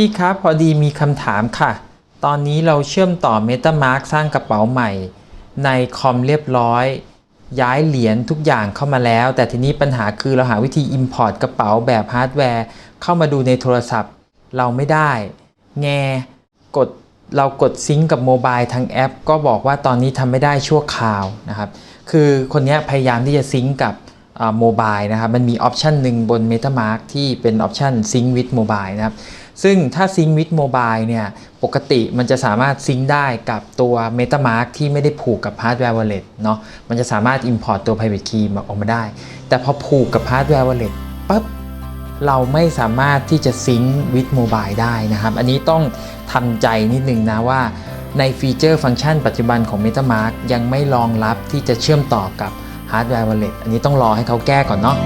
พี่ครับพอดีมีคำถามค่ะ ตอนนี้เราเชื่อมต่อ MetaMask สร้างกระเป๋าใหม่ ในคอมเรียบร้อย ย้ายเหรียญทุกอย่างเข้ามาแล้ว แต่ทีนี้ปัญหาคือเราหาวิธี Import กระเป๋าแบบฮาร์ดแวร์ เข้ามาดูในโทรศัพท์ เราไม่ได้ แงกดเรากดซิงก์กับโมบายทางแอป ก็บอกว่าตอนนี้ทำไม่ได้ชั่วคราวนะครับ คือคนนี้พยายามที่จะซิงก์กับ โมบายนะครับมันมีออปชันหนึ่งบน MetaMask ที่เป็นออปชัน Sync with Mobile นะครับซึ่งถ้า Sync with Mobile เนี่ยปกติมันจะสามารถซิงค์ได้กับตัว MetaMask ที่ไม่ได้ผูกกับ Hardware Wallet เนาะมันจะสามารถ Import ตัว Private Key มาออกมาได้ แต่พอผูกกับ Hardware Wallet ปั๊บเราไม่สามารถที่จะซิงค์ with Mobile ได้นะครับ อันนี้ต้องทำใจนิดนึงนะว่าในฟีเจอร์ฟังก์ชันปัจจุบันของ MetaMask ยังไม่รองรับที่จะเชื่อมต่อกับ Hardware Wallet อันนี้ต้องรอให้เขาแก้ก่อนเนาะ